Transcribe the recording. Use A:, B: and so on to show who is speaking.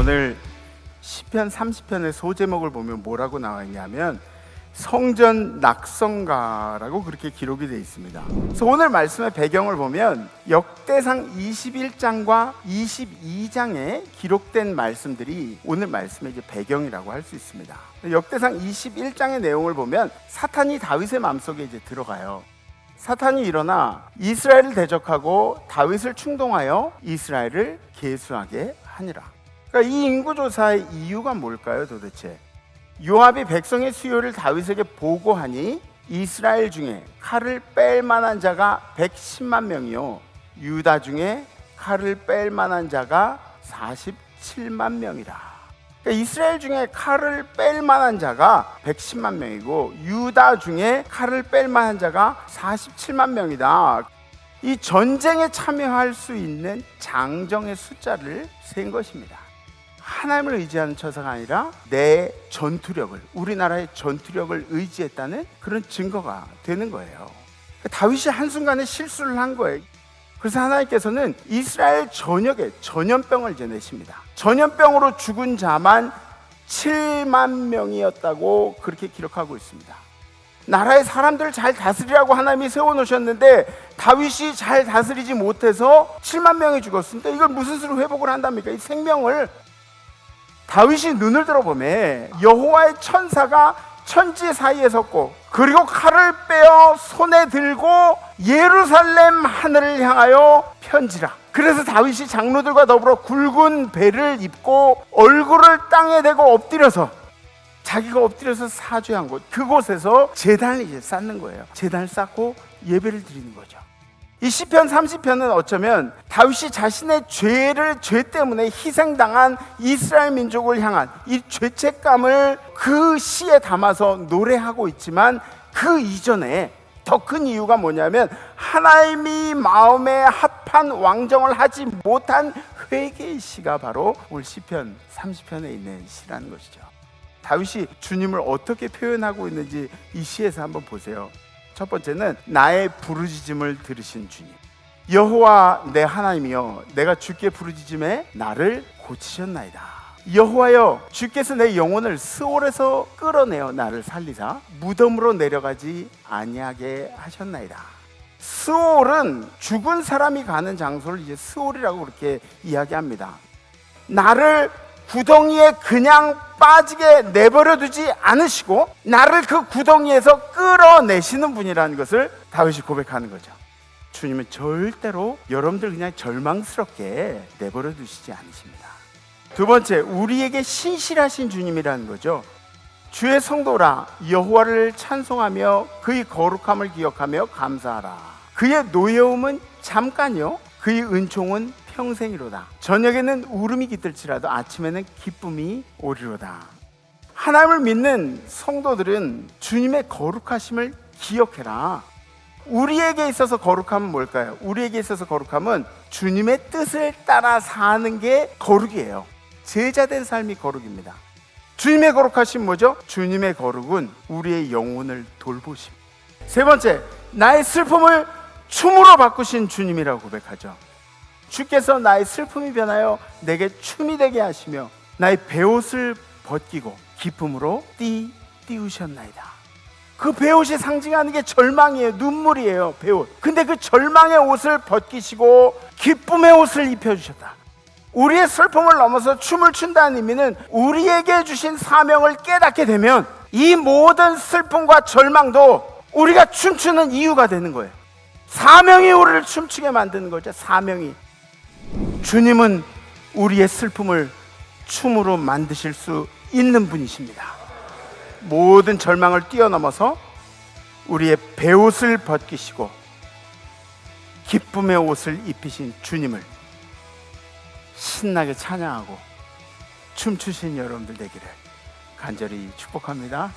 A: 오늘 시편 30편의 소제목을 보면 뭐라고 나와 있냐면 성전 낙성가라고 그렇게 기록이 되어 있습니다. 그래서 오늘 말씀의 배경을 보면 역대상 21장과 22장에 기록된 말씀들이 오늘 말씀의 이제 배경이라고 할 수 있습니다. 역대상 21장의 내용을 보면 사탄이 다윗의 마음속에 이제 들어가요. 사탄이 일어나 이스라엘을 대적하고 다윗을 충동하여 이스라엘을 계수하게 하니라. 그러니까 이 인구조사의 이유가 뭘까요, 도대체? 요압이 백성의 수요를 다윗에게 보고하니 이스라엘 중에 칼을 뺄 만한 자가 110만 명이요 유다 중에 칼을 뺄 만한 자가 47만 명이라. 그러니까 이스라엘 중에 칼을 뺄 만한 자가 110만 명이고 유다 중에 칼을 뺄 만한 자가 47만 명이다. 이 전쟁에 참여할 수 있는 장정의 숫자를 센 것입니다. 하나님을 의지하는 처사가 아니라 내 전투력을 우리나라의 전투력을 의지했다는 그런 증거가 되는 거예요. 다윗이 한순간에 실수를 한 거예요. 그래서 하나님께서는 이스라엘 전역에 전염병을 이제 내십니다. 전염병으로 죽은 자만 7만 명이었다고 그렇게 기록하고 있습니다. 나라의 사람들을 잘 다스리라고 하나님이 세워놓으셨는데 다윗이 잘 다스리지 못해서 7만 명이 죽었습니다. 이걸 무슨 수로 회복을 한답니까? 이 생명을 다윗이 눈을 들어보매 여호와의 천사가 천지 사이에 섰고 그리고 칼을 빼어 손에 들고 예루살렘 하늘을 향하여 편지라. 그래서 다윗이 장로들과 더불어 굵은 배를 입고 얼굴을 땅에 대고 엎드려서 자기가 엎드려서 사죄한 곳 그곳에서 제단을 이제 쌓는 거예요. 제단을 쌓고 예배를 드리는 거죠. 이 시편 30편은 어쩌면 다윗이 자신의 죄를 죄 때문에 희생당한 이스라엘 민족을 향한 이 죄책감을 그 시에 담아서 노래하고 있지만 그 이전에 더 큰 이유가 뭐냐면 하나님이 마음에 합한 왕정을 하지 못한 회개의 시가 바로 오늘 시편 30편에 있는 시라는 것이죠. 다윗이 주님을 어떻게 표현하고 있는지 이 시에서 한번 보세요. 첫 번째는 나의 부르짖음을 들으신 주님. 여호와 내 하나님이여 내가 주께 부르짖음에 나를 고치셨나이다. 여호와여 주께서 내 영혼을 스올에서 끌어내어 나를 살리사 무덤으로 내려가지 아니하게 하셨나이다. 스올은 죽은 사람이 가는 장소를 이제 스올이라고 그렇게 이야기합니다. 나를 구덩이에 그냥 빠지게 내버려 두지 않으시고 나를 그 구덩이에서 끌어내시는 분이라는 것을 다윗이 고백하는 거죠. 주님은 절대로 여러분들 그냥 절망스럽게 내버려 두시지 않으십니다. 두 번째, 우리에게 신실하신 주님이라는 거죠. 주의 성도라 여호와를 찬송하며 그의 거룩함을 기억하며 감사하라. 그의 노여움은 잠깐요. 그의 은총은 평생이로다. 저녁에는 울음이 깃들지라도 아침에는 기쁨이 오리로다. 하나님을 믿는 성도들은 주님의 거룩하심을 기억해라. 우리에게 있어서 거룩함은 뭘까요? 우리에게 있어서 거룩함은 주님의 뜻을 따라 사는 게 거룩이에요. 제자된 삶이 거룩입니다. 주님의 거룩하심 뭐죠? 주님의 거룩은 우리의 영혼을 돌보심. 세 번째, 나의 슬픔을 춤으로 바꾸신 주님이라고 고백하죠. 주께서 나의 슬픔이 변하여 내게 춤이 되게 하시며 나의 베옷을 벗기고 기쁨으로 띠 띄우셨나이다. 그 베옷이 상징하는 게 절망이에요. 눈물이에요. 베옷. 근데 그 절망의 옷을 벗기시고 기쁨의 옷을 입혀 주셨다. 우리의 슬픔을 넘어서 춤을 춘다는 의미는 우리에게 주신 사명을 깨닫게 되면 이 모든 슬픔과 절망도 우리가 춤추는 이유가 되는 거예요. 사명이 우리를 춤추게 만드는 거죠. 사명이. 주님은 우리의 슬픔을 춤으로 만드실 수 있는 분이십니다. 모든 절망을 뛰어넘어서 우리의 배옷을 벗기시고 기쁨의 옷을 입히신 주님을 신나게 찬양하고 춤추신 여러분들 되기를 간절히 축복합니다.